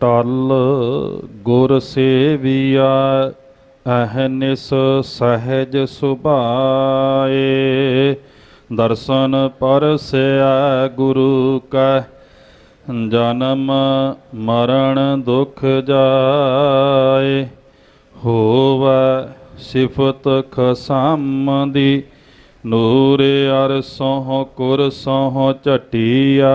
ਟਲ ਗੁਰ ਸੇਵੀਆ ਅਹਨਿਸ ਸਹਿਜ ਸੁਭਾਏ। ਦਰਸ਼ਨ ਪਰਸਿਆ ਗੁਰੂ ਕੈ ਜਨਮ ਮਰਨ ਦੁਖ ਜਾਏ। ਹੋਵੈ ਸਿਫਤ ਖਸਮ ਦੀ ਨੂਰ ਕੁਰ ਸੋਹ ਝਟੀਆ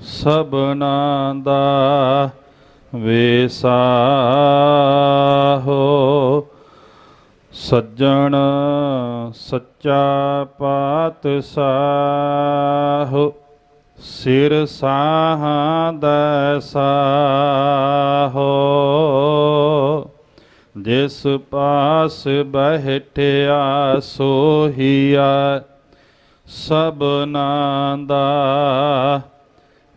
ਸਭਨਾ ਦਾ ਵੇਸਾਹੋ ਸੱਜਣ ਸੱਚਾ ਪਾਤਸ਼ਾਹ ਸਿਰ ਸਾਹਾਂ ਦਾ ਸਾਹੋ ਜਿਸ ਪਾਸ ਬਹਿਠਿਆ, ਸੋਹੀਆ। ਸਭਨਾ ਦਾ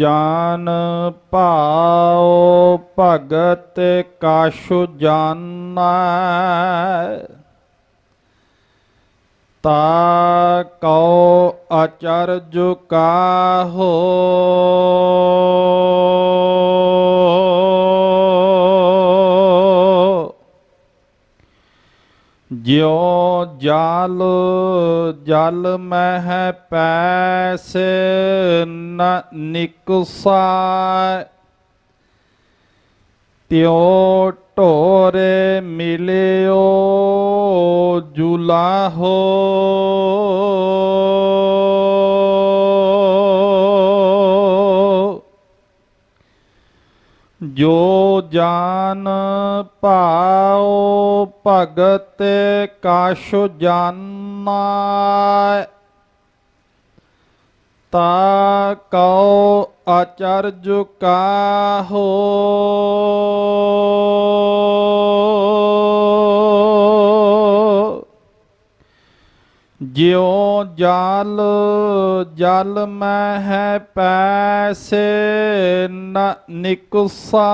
ਜਾਨ ਭਾਉ ਭਗਤ ਕਾਸ਼ੁ ਜਾਣੈ ਤਾ ਕਉ ਅਚਰਜ ਕਾਹੋ ਜਿਉ ਜਲ ਜਲ ਮਹਿ ਪੈਸੇ ਨ ਨਿਕਸਾ ਤਿਉ ਢੋਰੇ ਮਿਲਿਓ ਜੁਲਾਹੋ। ਜੋ ਜਾਨ ਭਾਉ ਭਗਤ ਕਾਸ਼ ਜਾਨਾ ਤਾ ਕਉ ਅਚਰਜ ਕਾਹੋ। ਜਿਉ ਜਲ ਜਲ ਮਹਿ ਪੈਸੇ ਨ ਨਿਕਸਾ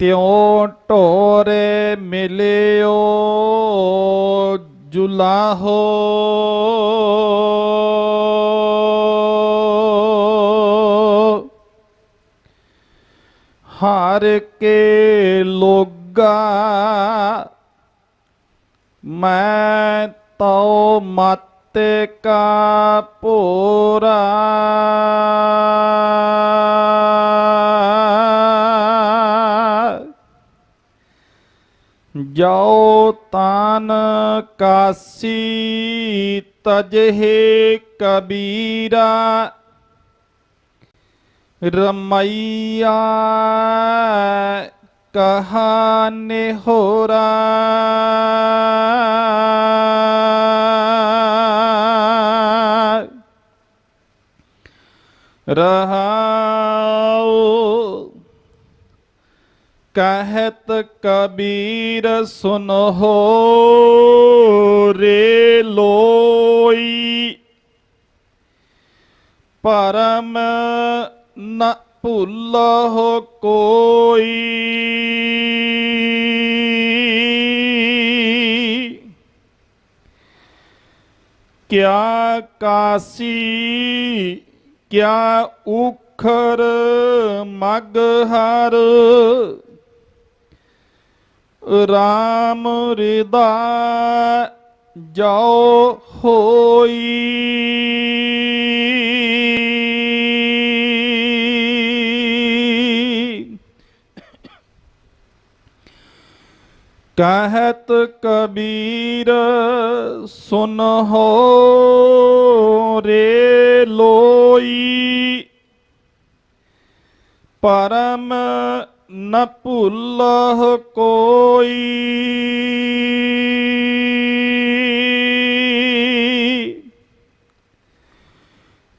ਤਿਉ ਢੋਰੇ ਮਿਲਿਓ ਜੁਲਾਹੋ ਹਰ ਕੇ ਲੋਗਾ ਮੈਂ ਤਉ ਮਤ ਕਾ ਪੂਰਾ। ਜਾਉ ਤਾਨ ਕਾਸੀ ਤਜਹੇ ਕਬੀਰਾ। ਰਮਈਆ ਕਹਾਨੇ ਹੋਰਾ। ਰਹਾਉ। ਕਹਿਤ ਕਬੀਰ ਸੁਨਹੋ ਰੇ ਲੋਈ। ਪਰਮ ਨ ਭੁੱਲਹੁ ਕੋਈ। ਕਿਆ ਕਾਸੀ ਕਿਆ ਉਖਰ ਮਗ ਹਰ? RAM ਰਿਦਾ ਜਾਓ ਹੋਈ। ਕਹਿਤ ਕਬੀਰ ਸੁਨ ਹੋ ਰੇ ਲੋਈ ਪਰਮ ਨ ਭੁੱਲਹ ਕੋਈ।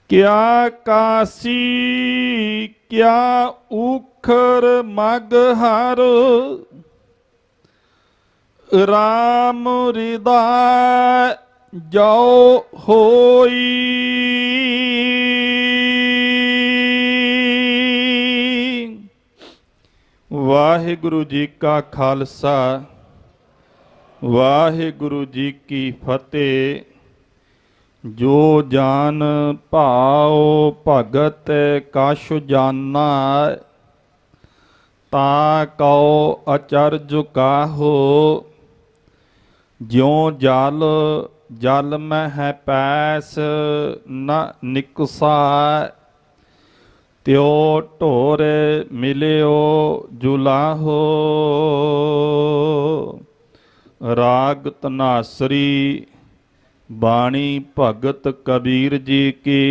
ਕਿਆ ਕਾਸੀ ਕਿਆ ਉਖਰ ਮਗ ਹਰ। ਰਾਮ ਰਿਦਾ ਜੋ ਹੋਈ। ਵਾਹਿਗੁਰੂ ਜੀ ਕਾ ਖਾਲਸਾ, ਵਾਹਿਗੁਰੂ ਜੀ ਕੀ ਫਤਿਹ। ਜੋ ਜਾਨ ਭਾਉ ਭਗਤ ਕਛ ਜਾਨਾ, ਤਾ ਕਉ ਅਚਰਜ ਕਾਹੋ। ਜਿਉ ਜਲ ਜਲ ਮੈਂ ਹੈ ਪੈਸ ਨ ਨਿਕਸਾ। ਤਿਉ ਢੋਰ ਮਿਲਿਓ ਜੁਲਾਹੋ। ਰਾਗ ਤਨਾਸਰੀ ਬਾਣੀ ਭਗਤ ਕਬੀਰ ਜੀ ਕੀ।